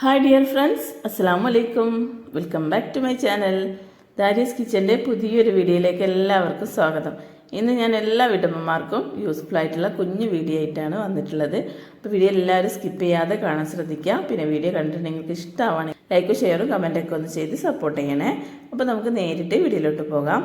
Hi dear friends അസ്സാം വലൈക്കും welcome back to my channel Daris കിച്ചന്റെ പുതിയൊരു വീഡിയോയിലേക്ക് എല്ലാവർക്കും സ്വാഗതം. ഇന്ന് ഞാൻ എല്ലാ വീട്ടമ്മമാർക്കും യൂസ്ഫുൾ ആയിട്ടുള്ള കുഞ്ഞു വീഡിയോ ആയിട്ടാണ് വന്നിട്ടുള്ളത്. അപ്പോൾ വീഡിയോ എല്ലാവരും സ്കിപ്പ് ചെയ്യാതെ കാണാൻ ശ്രദ്ധിക്കുക. പിന്നെ വീഡിയോ കണ്ടിട്ട് നിങ്ങൾക്ക് ഇഷ്ടമാവാണെങ്കിൽ ലൈക്കും ഷെയറും കമന്റൊക്കെ ഒന്ന് ചെയ്ത് സപ്പോർട്ട് ചെയ്യണേ. അപ്പോൾ നമുക്ക് നേരിട്ട് വീഡിയോയിലോട്ട് പോകാം.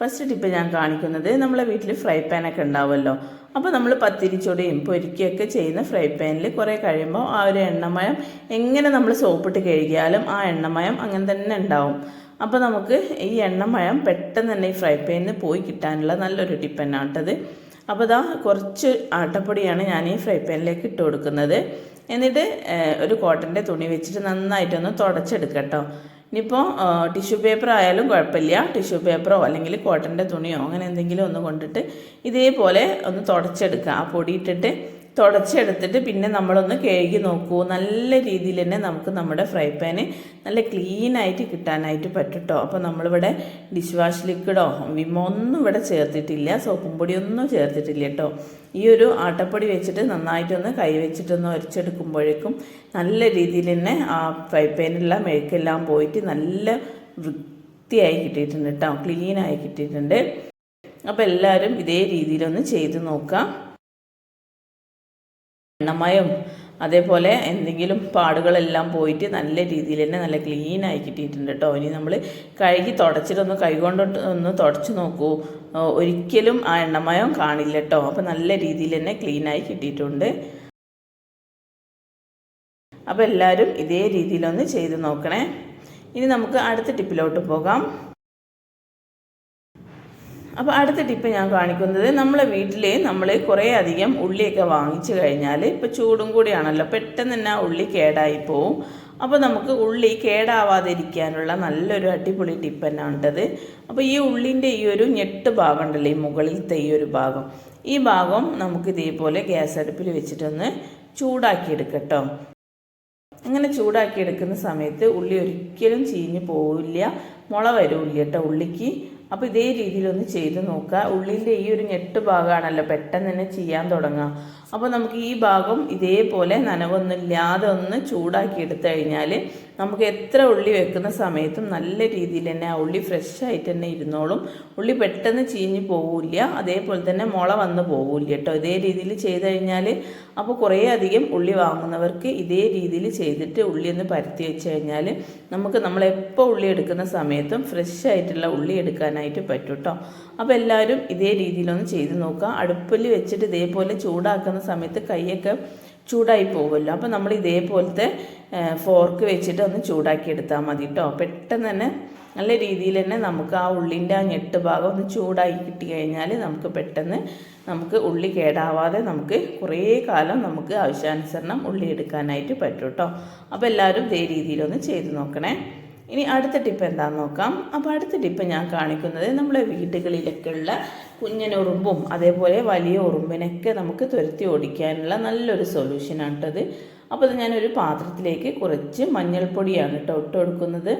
ഫസ്റ്റ് ടിപ്പ് ഞാൻ കാണിക്കുന്നത് നമ്മളെ വീട്ടിൽ ഫ്രൈ പാനൊക്കെ ഉണ്ടാവുമല്ലോ. അപ്പോൾ നമ്മൾ പത്തിരിച്ചൊടിയും പൊരിക്കുകയൊക്കെ ചെയ്യുന്ന ഫ്രൈ പാനിൽ കുറേ കഴിയുമ്പോൾ ആ ഒരു എണ്ണമയം എങ്ങനെ നമ്മൾ സോപ്പിട്ട് കഴുകിയാലും ആ എണ്ണമയം അങ്ങനെ തന്നെ ഉണ്ടാവും. അപ്പോൾ നമുക്ക് ഈ എണ്ണമയം പെട്ടെന്ന് തന്നെ ഈ ഫ്രൈ പാനിൽ പോയി കിട്ടാനുള്ള നല്ലൊരു ടിപ്പന്നാട്ടത്. അപ്പോൾ ഇതാ കുറച്ച് ആട്ടപ്പൊടിയാണ് ഞാൻ ഈ ഫ്രൈ പാനിലേക്ക് ഇട്ട് കൊടുക്കുന്നത്. എന്നിട്ട് ഒരു കോട്ടന്റെ തുണി വെച്ചിട്ട് നന്നായിട്ടൊന്ന് തുടച്ചെടുക്കട്ടോ. ഇനിയിപ്പോൾ ടിഷ്യൂ പേപ്പർ ആയാലും കുഴപ്പമില്ല. ടിഷ്യൂ പേപ്പറോ അല്ലെങ്കിൽ കോട്ടന്റെ തുണിയോ അങ്ങനെ എന്തെങ്കിലും ഒന്ന് കൊണ്ടിട്ട് ഇതേപോലെ ഒന്ന് തുടച്ചെടുക്കുക. ആ പൊടി ഇട്ടിട്ട് തുടച്ചെടുത്തിട്ട് പിന്നെ നമ്മളൊന്ന് കഴുകി നോക്കൂ. നല്ല രീതിയിൽ തന്നെ നമുക്ക് നമ്മുടെ ഫ്രൈ പാന് നല്ല ക്ലീൻ ആയിട്ട് കിട്ടാനായിട്ട് പറ്റും കേട്ടോ അപ്പോൾ നമ്മളിവിടെ ഡിഷ് വാഷ് ലിക്വിഡോ വിമോ ഒന്നും ഇവിടെ ചേർത്തിട്ടില്ല. സോപ്പും പൊടിയൊന്നും ചേർത്തിട്ടില്ല കേട്ടോ ഈ ഒരു ആട്ടപ്പൊടി വെച്ചിട്ട് നന്നായിട്ടൊന്ന് കൈ വെച്ചിട്ടൊന്ന് ഒരച്ചെടുക്കുമ്പോഴേക്കും നല്ല രീതിയിൽ തന്നെ ആ ഫ്രൈ പാനിലുള്ള മെഴുക്കെല്ലാം പോയിട്ട് നല്ല വൃത്തിയായി കിട്ടിയിട്ടുണ്ട് കേട്ടോ ക്ലീനായി കിട്ടിയിട്ടുണ്ട്. അപ്പോൾ എല്ലാവരും ഇതേ രീതിയിലൊന്ന് ചെയ്ത് നോക്കാം. എണ്ണമയം അതേപോലെ എന്തെങ്കിലും പാടുകളെല്ലാം പോയിട്ട് നല്ല രീതിയിൽ തന്നെ നല്ല ക്ലീൻ ആയി കിട്ടിയിട്ടുണ്ട് കേട്ടോ ഇനി നമ്മൾ കഴുകി തുടച്ചിട്ടൊന്ന് കൈകൊണ്ട് ഒന്ന് തുടച്ച് നോക്കൂ. ഒരിക്കലും ആ എണ്ണമയം കാണില്ല കേട്ടോ അപ്പോൾ നല്ല രീതിയിൽ തന്നെ ക്ലീനായി കിട്ടിയിട്ടുണ്ട്. അപ്പോൾ എല്ലാവരും ഇതേ രീതിയിലൊന്ന് ചെയ്ത് നോക്കണേ. ഇനി നമുക്ക് അടുത്ത ടിപ്പിലോട്ട് പോകാം. അപ്പോൾ അടുത്ത ടിപ്പ് ഞാൻ കാണിക്കുന്നത് നമ്മളെ വീട്ടിൽ നമ്മൾ കുറേ അധികം ഉള്ളിയൊക്കെ വാങ്ങിച്ചു കഴിഞ്ഞാൽ ഇപ്പോൾ ചൂടും കൂടിയാണല്ലോ പെട്ടെന്ന് തന്നെ ഉള്ളി കേടായി പോവും. അപ്പോൾ നമുക്ക് ഉള്ളി കേടാവാതിരിക്കാനുള്ള നല്ലൊരു അടിപൊളി ടിപ്പ് തന്നെയാണിട്ടത് അപ്പോൾ ഈ ഉള്ളിന്റെ ഈ ഒരു ഞെട്ട് ഭാഗം ഉണ്ടല്ലോ ഈ മുകളിലത്തെ ഈ ഒരു ഭാഗം ഈ ഭാഗം നമുക്ക് ഇതേപോലെ ഗ്യാസ് അടുപ്പിൽ വെച്ചിട്ടൊന്ന് ചൂടാക്കിയെടുക്കട്ടോ. അങ്ങനെ ചൂടാക്കി എടുക്കുന്ന സമയത്ത് ഉള്ളി ഒരിക്കലും ചീഞ്ഞ് പോവില്ല മുള വരില്ല കേട്ടോ ഉള്ളിക്ക്. അപ്പോൾ ഇതേ രീതിയിലൊന്ന് ചെയ്ത് നോക്കുക. ഉള്ളിന്റെ ഈ ഒരു ഞെട്ട് ഭാഗമാണല്ലോ പെട്ടെന്ന് തന്നെ ചെയ്യാൻ തുടങ്ങുക. അപ്പോൾ നമുക്ക് ഈ ഭാഗം ഇതേപോലെ നനവൊന്നുമില്ലാതെ ഒന്ന് ചൂടാക്കി എടുത്തു കഴിഞ്ഞാൽ നമുക്ക് എത്ര ഉള്ളി വെക്കുന്ന സമയത്തും നല്ല രീതിയിൽ തന്നെ ആ ഉള്ളി ഫ്രഷ് ആയിട്ട് തന്നെ ഇരുന്നോളും. ഉള്ളി പെട്ടെന്ന് ചീഞ്ഞ് പോവില്ല അതേപോലെ തന്നെ മുള വന്ന് പോവില്ല കേട്ടോ. ഇതേ രീതിയിൽ ചെയ്ത് കഴിഞ്ഞാൽ അപ്പോൾ കുറേ അധികം ഉള്ളി വാങ്ങുന്നവർക്ക് ഇതേ രീതിയിൽ ചെയ്തിട്ട് ഉള്ളി ഒന്ന് പരത്തി വെച്ച് കഴിഞ്ഞാൽ നമുക്ക് നമ്മളെപ്പോൾ ഉള്ളി എടുക്കുന്ന സമയത്തും ഫ്രഷ് ആയിട്ടുള്ള ഉള്ളി എടുക്കാനായിട്ട് പറ്റും കേട്ടോ. അപ്പോൾ എല്ലാവരും ഇതേ രീതിയിലൊന്ന് ചെയ്ത് നോക്കുക. അടുപ്പിൽ വെച്ചിട്ട് ഇതേപോലെ ചൂടാക്കുന്ന സമയത്ത് കൈയൊക്കെ ചൂടായി പോകുമല്ലോ. അപ്പോൾ നമ്മൾ ഇതേപോലത്തെ ഫോർക്ക് വെച്ചിട്ട് ഒന്ന് ചൂടാക്കി എടുത്താൽ മതി കേട്ടോ പെട്ടെന്ന് തന്നെ നല്ല രീതിയിൽ തന്നെ നമുക്ക് ആ ഉള്ളിന്റെ ആ ഞെട്ട് ഭാഗം ഒന്ന് ചൂടായി കിട്ടി കഴിഞ്ഞാൽ നമുക്ക് പെട്ടെന്ന് നമുക്ക് ഉള്ളി കേടാവാതെ നമുക്ക് കുറേ കാലം നമുക്ക് ആവശ്യാനുസരണം ഉള്ളി എടുക്കാനായിട്ട് പറ്റും കേട്ടോ അപ്പോൾ എല്ലാവരും ഇതേ രീതിയിലൊന്ന് ചെയ്ത് നോക്കണേ. ഇനി അടുത്ത ടിപ്പ് എന്താണെന്ന് നോക്കാം. അപ്പോൾ അടുത്ത ടിപ്പ് ഞാൻ കാണിക്കുന്നത് നമ്മളെ വീടുകളിലൊക്കെ ഉള്ള കുഞ്ഞനുറുമ്പും അതേപോലെ വലിയ ഉറുമ്പിനൊക്കെ നമുക്ക് തുരത്തി ഓടിക്കാനുള്ള നല്ലൊരു സൊല്യൂഷനാണ് കേട്ടത് അപ്പോൾ അത് ഞാനൊരു പാത്രത്തിലേക്ക് കുറച്ച് മഞ്ഞൾപ്പൊടിയാണ് കേട്ടോ ഇട്ട് കൊടുക്കുന്നത്.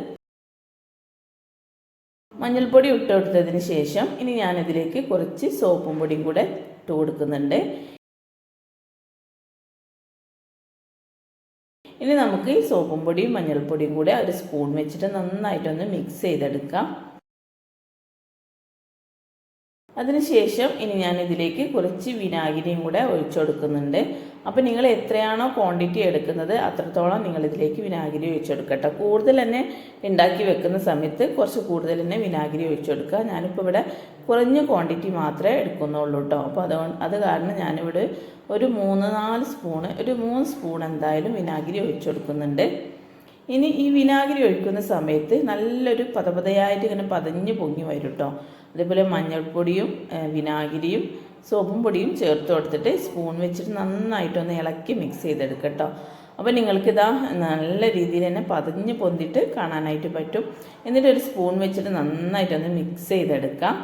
മഞ്ഞൾപ്പൊടി ഇട്ട് കൊടുത്തതിന് ശേഷം ഇനി ഞാനിതിലേക്ക് കുറച്ച് സോപ്പും പൊടിയും കൂടെ ഇട്ട് കൊടുക്കുന്നുണ്ട്. ഇനി നമുക്ക് ഈ സോപ്പും പൊടിയും മഞ്ഞൾപ്പൊടിയും കൂടെ ഒരു സ്പൂൺ വെച്ചിട്ട് നന്നായിട്ടൊന്ന് മിക്സ് ചെയ്തെടുക്കാം. അതിനുശേഷം ഇനി ഞാൻ ഇതിലേക്ക് കുറച്ച് വിനാഗിരിയും കൂടെ ഒഴിച്ചു കൊടുക്കുന്നുണ്ട് അപ്പോൾ നിങ്ങൾ എത്രയാണോ ക്വാണ്ടിറ്റി എടുക്കുന്നത് അത്രത്തോളം നിങ്ങൾ ഇതിലേക്ക് വിനാഗിരി ഒഴിച്ചെടുക്കട്ടോ. കൂടുതൽ തന്നെ ഉണ്ടാക്കി വെക്കുന്ന സമയത്ത് കുറച്ച് കൂടുതൽ തന്നെ വിനാഗിരി ഒഴിച്ചെടുക്കുക. ഞാനിപ്പോൾ ഇവിടെ കുറഞ്ഞ ക്വാണ്ടിറ്റി മാത്രമേ എടുക്കുന്നുള്ളൂ കേട്ടോ അപ്പോൾ അതുകൊണ്ട് അത് കാരണം ഞാനിവിടെ ഒരു മൂന്ന് നാല് സ്പൂണ് ഒരു മൂന്ന് സ്പൂൺ എന്തായാലും വിനാഗിരി ഒഴിച്ചെടുക്കുന്നുണ്ട്. ഇനി ഈ വിനാഗിരി ഒഴിക്കുന്ന സമയത്ത് നല്ലൊരു പതപതയായിട്ട് ഇങ്ങനെ പതഞ്ഞ് പൊങ്ങി വരും കേട്ടോ അതേപോലെ മഞ്ഞൾപ്പൊടിയും വിനാഗിരിയും സോപ്പും പൊടിയും ചേർത്ത് കൊടുത്തിട്ട് സ്പൂൺ വെച്ചിട്ട് നന്നായിട്ടൊന്ന് ഇളക്കി മിക്സ് ചെയ്തെടുക്കുക കേട്ടോ അപ്പോൾ നിങ്ങൾക്കിതാ നല്ല രീതിയിൽ തന്നെ പതിഞ്ഞ് പൊന്തിട്ട് കാണാനായിട്ട് പറ്റും. എന്നിട്ട് ഒരു സ്പൂൺ വെച്ചിട്ട് നന്നായിട്ടൊന്ന് മിക്സ് ചെയ്തെടുക്കാം.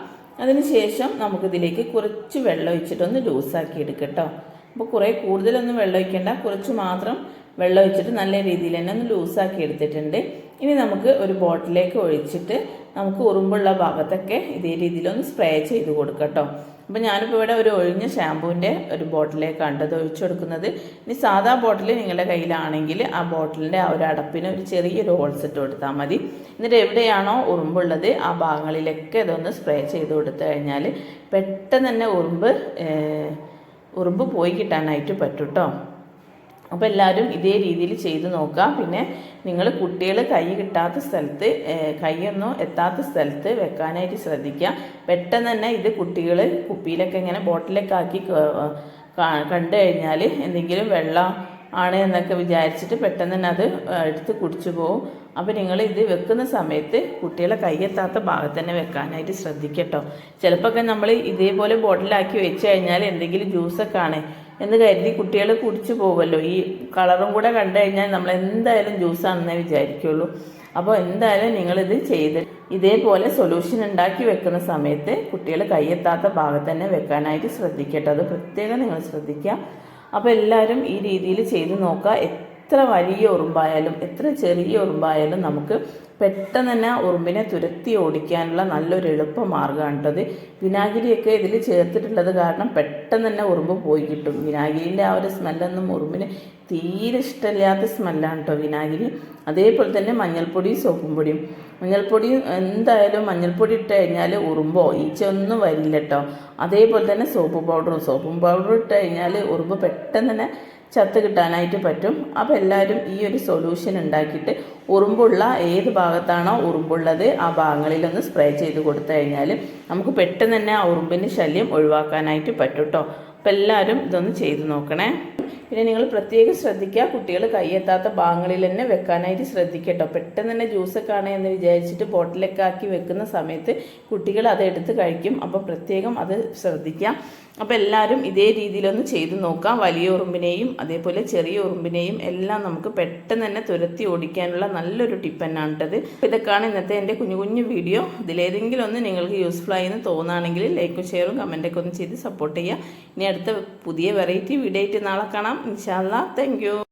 അതിനുശേഷം നമുക്കിതിലേക്ക് കുറച്ച് വെള്ളം ഒഴിച്ചിട്ടൊന്ന് ലൂസാക്കി എടുക്കുക കേട്ടോ അപ്പോൾ കുറേ കൂടുതലൊന്നും വെള്ളം ഒഴിക്കേണ്ട. കുറച്ച് മാത്രം വെള്ളം ഒഴിച്ചിട്ട് നല്ല രീതിയിൽ തന്നെ ഒന്ന് ലൂസാക്കി എടുത്തിട്ടുണ്ട്. ഇനി നമുക്ക് ഒരു ബോട്ടിലേക്ക് ഒഴിച്ചിട്ട് നമുക്ക് ഉറുമ്പുള്ള ഭാഗത്തൊക്കെ ഇതേ രീതിയിലൊന്ന് സ്പ്രേ ചെയ്ത് കൊടുക്കാം കേട്ടോ അപ്പോൾ ഞാനിപ്പോൾ ഇവിടെ ഒരു ഒഴിഞ്ഞ ഷാമ്പൂവിന്റെ ഒരു ബോട്ടിലേക്കാണ് അത് ഒഴിച്ചു കൊടുക്കുന്നത്. ഇനി സാധാ ബോട്ടിൽ നിങ്ങളുടെ കയ്യിലാണെങ്കിൽ ആ ബോട്ടിലിന്റെ ആ ഒരു അടപ്പിന് ഒരു ചെറിയൊരു ഹോൾസ് കൊടുത്താൽ മതി. എന്നിട്ട് എവിടെയാണോ ഉറുമ്പുള്ളത് ആ ഭാഗങ്ങളിലൊക്കെ ഇതൊന്ന് സ്പ്രേ ചെയ്ത് കൊടുത്തു കഴിഞ്ഞാൽ പെട്ടെന്ന് തന്നെ ഉറുമ്പ് ഉറുമ്പ് പോയി കിട്ടാനായിട്ട് പറ്റും കേട്ടോ അപ്പോൾ എല്ലാവരും ഇതേ രീതിയിൽ ചെയ്ത് നോക്കുക. പിന്നെ നിങ്ങൾ കുട്ടികൾ കൈ കിട്ടാത്ത സ്ഥലത്ത് കൈയൊന്നും എത്താത്ത സ്ഥലത്ത് വെക്കാനായിട്ട് ശ്രദ്ധിക്കുക. പെട്ടെന്ന് തന്നെ ഇത് കുട്ടികൾ കുപ്പിയിലൊക്കെ ഇങ്ങനെ ബോട്ടിലൊക്കെ ആക്കി കണ്ടു കഴിഞ്ഞാൽ എന്തെങ്കിലും വെള്ളം ആണ് എന്നൊക്കെ വിചാരിച്ചിട്ട് പെട്ടെന്ന് തന്നെ അത് എടുത്ത് കുടിച്ചു പോകും അപ്പോൾ നിങ്ങൾ ഇത് വെക്കുന്ന സമയത്ത് കുട്ടികളെ കൈയെത്താത്ത ഭാഗത്ത് തന്നെ വെക്കാനായിട്ട് ശ്രദ്ധിക്കട്ടോ. ചിലപ്പോൾ നമ്മൾ ഇതേപോലെ ബോട്ടിലാക്കി വെച്ച് കഴിഞ്ഞാൽ എന്തെങ്കിലും ജ്യൂസൊക്കെ ആണ് എന്ന് കരുതി കുട്ടികൾ കുടിച്ചു പോകുമല്ലോ ഈ കളറും കൂടെ കണ്ടു കഴിഞ്ഞാൽ നമ്മൾ എന്തായാലും ജ്യൂസാണെന്നേ വിചാരിക്കുള്ളൂ. അപ്പോൾ എന്തായാലും നിങ്ങളിത് ചെയ്ത് ഇതേപോലെ സൊല്യൂഷൻ ഉണ്ടാക്കി വെക്കുന്ന സമയത്ത് കുട്ടികൾ കയ്യെത്താത്ത ഭാഗത്ത് തന്നെ വെക്കാനായിട്ട് ശ്രദ്ധിക്കട്ടെ. അത് പ്രത്യേകം നിങ്ങൾ ശ്രദ്ധിക്കുക. അപ്പോൾ എല്ലാവരും ഈ രീതിയിൽ ചെയ്ത് നോക്കുക. എത്ര വലിയ ഉറുമ്പായാലും എത്ര ചെറിയ ഉറുമ്പായാലും നമുക്ക് പെട്ടെന്ന് തന്നെ ഉറുമ്പിനെ തുരത്തി ഓടിക്കാനുള്ള നല്ലൊരു എളുപ്പ മാർഗമാണ് കേട്ടത് വിനാഗിരിയൊക്കെ ഇതിൽ ചേർത്തിട്ടുള്ളത് കാരണം പെട്ടെന്ന് തന്നെ ഉറുമ്പ് പോയി കിട്ടും. വിനാഗിരിന്റെ ആ ഒരു സ്മെല്ലൊന്നും ഉറുമ്പിന് തീരെ ഇഷ്ടമില്ലാത്ത സ്മെല്ലാണ് കേട്ടോ വിനാഗിരി. അതേപോലെ തന്നെ മഞ്ഞൾപ്പൊടിയും സോപ്പും പൊടിയും. മഞ്ഞൾപ്പൊടി എന്തായാലും മഞ്ഞൾപ്പൊടി ഇട്ട് കഴിഞ്ഞാൽ ഉറുമ്പോ ഈച്ച ഒന്നും വരില്ല കേട്ടോ. അതേപോലെ തന്നെ സോപ്പ് പൗഡറും. സോപ്പും പൗഡറും ഇട്ട് കഴിഞ്ഞാൽ ഉറുമ്പ് പെട്ടെന്ന് തന്നെ ചത്ത് കിട്ടാനായിട്ട് പറ്റും. അപ്പോൾ എല്ലാവരും ഈ ഒരു സൊല്യൂഷൻ ഉണ്ടാക്കിയിട്ട് ഉറുമ്പുള്ള ഏത് ഭാഗത്താണോ ഉറുമ്പുള്ളത് ആ ഭാഗങ്ങളിലൊന്ന് സ്പ്രേ ചെയ്ത് കൊടുത്തു കഴിഞ്ഞാൽ നമുക്ക് പെട്ടെന്ന് തന്നെ ആ ഉറുമ്പിന്റെ ശല്യം ഒഴിവാക്കാനായിട്ട് പറ്റും കേട്ടോ അപ്പോൾ എല്ലാവരും ഇതൊന്ന് ചെയ്ത് നോക്കണേ. പിന്നെ നിങ്ങൾ പ്രത്യേകം ശ്രദ്ധിക്കുക. കുട്ടികൾ കൈയെത്താത്ത ഭാഗങ്ങളിൽ തന്നെ വെക്കാനായിട്ട് ശ്രദ്ധിക്കട്ടോ. പെട്ടെന്ന് തന്നെ ജ്യൂസൊക്കെ ആണ് എന്ന് വിചാരിച്ചിട്ട് ബോട്ടിലൊക്കെ ആക്കി വെക്കുന്ന സമയത്ത് കുട്ടികൾ അത് എടുത്ത് കഴിക്കും. അപ്പോൾ പ്രത്യേകം അത് ശ്രദ്ധിക്കുക അപ്പോൾ എല്ലാവരും ഇതേ രീതിയിലൊന്ന് ചെയ്ത് നോക്കാം. വലിയ ഉറുമ്പിനെയും അതേപോലെ ചെറിയ ഉറുമ്പിനെയും എല്ലാം നമുക്ക് പെട്ടെന്ന് തന്നെ തുരത്തി ഓടിക്കാനുള്ള നല്ലൊരു ടിപ്പ് തന്നെയാണ് കേട്ടത് ഇതൊക്കെയാണ് ഇന്നത്തെ എന്റെ കുഞ്ഞു കുഞ്ഞു വീഡിയോ ഇതിലേതെങ്കിലും ഒന്ന് നിങ്ങൾക്ക് യൂസ്ഫുൾ ആയി എന്ന് തോന്നുകയാണെങ്കിൽ ലൈക്കും ഷെയറും കമന്റൊക്കെ ഒന്ന് ചെയ്ത് സപ്പോർട്ട് ചെയ്യുക. ഇനി അടുത്ത പുതിയ വെറൈറ്റി വീഡിയോ ആയിട്ട് നാളെ കാണാം. ഇൻഷാല്ലാ താങ്ക്